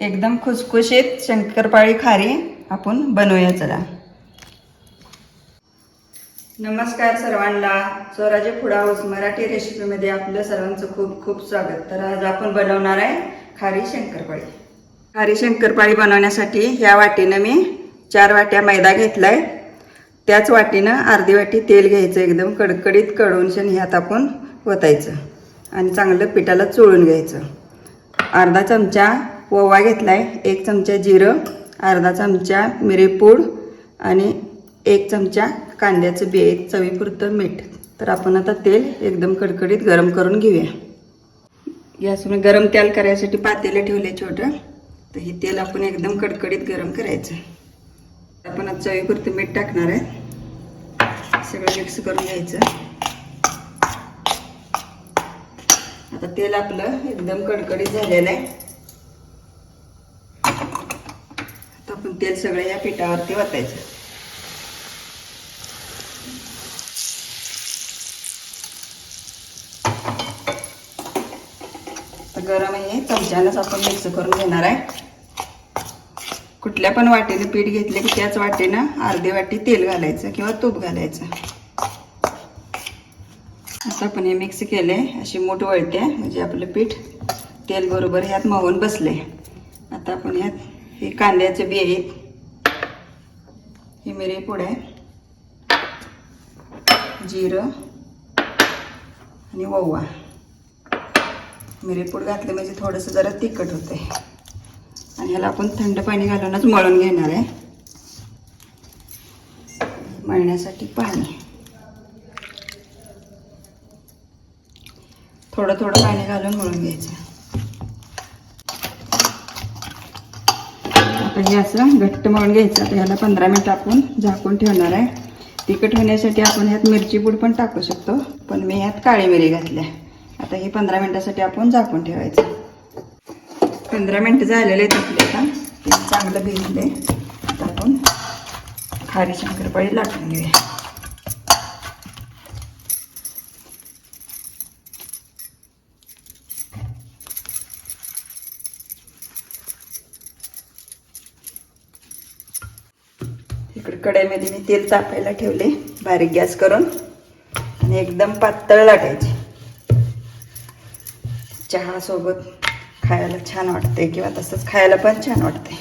एकदम खुसखुशीत शंकरपाळी खारी आपण बनवूया चला. नमस्कार सर्वांना. स्वराजी फूड हाऊस मराठी रेसिपीमध्ये आपलं सर्वांचं खूप खूप स्वागत. तर आज आपण बनवणार आहे खारी शंकरपाळी. खारी शंकरपाळी बनवण्यासाठी ह्या वाटीनं मी चार वाट्या मैदा घेतलाय. त्याच वाटीनं अर्धी वाटी तेल घ्यायचं एकदम कडकडीत कडून शेण ह्यात आपण ओतायचं आणि चांगलं पिठाला चोळून घ्यायचं. अर्धा चमचा ओवा आहे एक चमचा जिरं अर्धा चमचा मिरेपूड आणि एक चमचा कांद्याचं बी चवीपुरतं मीठ. तर आपण आता तेल एकदम कडकडीत गरम करून घेऊया. गॅसवर गरम तेल करायसाठी पातेलं ठेवले छोटं. तर हे तेल आपण एकदम कडकडीत गरम करायचं. आपण आता चवीपुरतं मीठ टाकणार आहे. सगळं मिक्स करून घ्यायचं. आता तेल आपलं एकदम कडकडीत झालेलं आहे आता आपण तेल सगळं या पिठावरती वाटायचं गरम आहे चमच्यानंच आपण मिक्स करून घेणार आहे. कुठल्या पण वाटेने पीठ घेतले की त्याच वाटेनं अर्धी वाटी तेल घालायचं किंवा तूप घालायचं. आता आपण हे मिक्स केले अशी मूठ वळते म्हणजे आपलं पीठ तेल बरोबर ह्यात मवून बसले आता आपण ह्यात हे कांद्याचे बी आहेत. ही मिरे पुढे आहे जिरं आणि ओवा. मिरीपूड घातलं म्हणजे थोडंसं जरा तिखट होतं आहे आणि ह्याला आपण थंड पाणी घालूनच मळून घेणार आहे. मळण्यासाठी पाणी. थोडं थोडं पाणी घालून मळून घ्यायचं. आता हे असं घट्ट मळून घ्यायचं. आता ह्याला पंधरा मिनटं आपण झाकून ठेवणार आहे. तिखट होण्यासाठी आपण ह्यात मिरची पूड पण टाकू शकतो. पण मी ह्यात काळी मिरी घातल्या. आता हे पंधरा मिनटासाठी आपण झाकून ठेवायचं. पंधरा मिनटं झालेले आहेत आपले आता. ते चांगलं भिजले. आपण खारी शंकरपाळी लाटून घेऊया. इकडे कढईमध्ये मी तेल तापायला ठेवले बारीक गॅस करून आणि एकदम पातळ लाटायचे. चहासोबत खायला छान वाटते किंवा तसंच खायला पण छान वाटते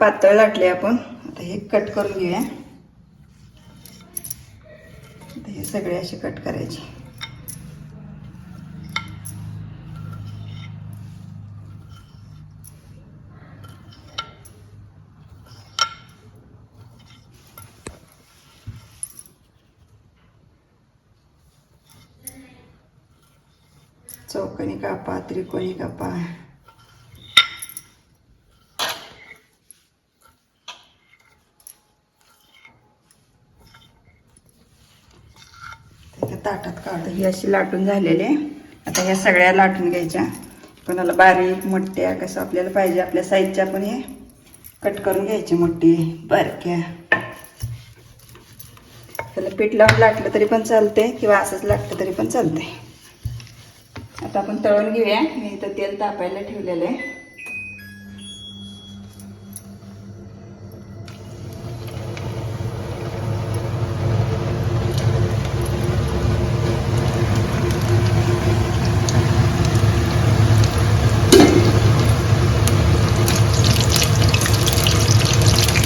पातळ लाटले आपण आता हे कट करून घेऊया. हे सगळे असे कट करायचे. चौकोनी कापा त्रिकोणी कापा ताटात काढतो ही अशी लाटून झालेली आहे. आता ह्या सगळ्या लाटून घ्यायच्या. कोणाला बारीक मोठ्या कसं आपल्याला पाहिजे आपल्या साईजच्या पण हे कट करून घ्यायचे मोठी. बारक्या त्याला पीठ लावून लाटलं तरी पण चालते किंवा असंच लाटलं तरी पण चालते आता आपण तळून घेऊया. मी इथं तेल तापायला ठेवलेलं आहे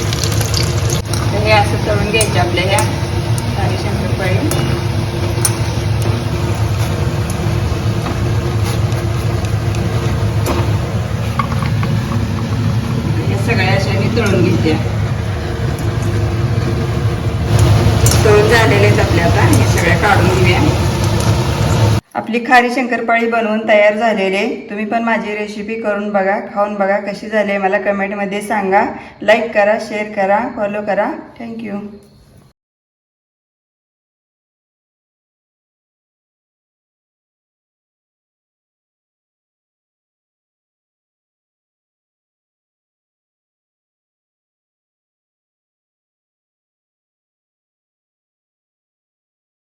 तर हे असं तळून घ्यायचे आपल्या ह्या सारी शंकरपाळी हे सगळ्या अशा मी तळून घेते तळून झालेले आपल्या आता हे सगळ्या काढून घेऊया. आपली खारी शंकरपाळी बनवून तयार झालेले तुम्ही पण माझी रेसिपी करून बघा खाऊन बघा कशी झाली मला कमेंटमध्ये सांगा. लाईक करा शेअर करा फॉलो करा. थँक्यू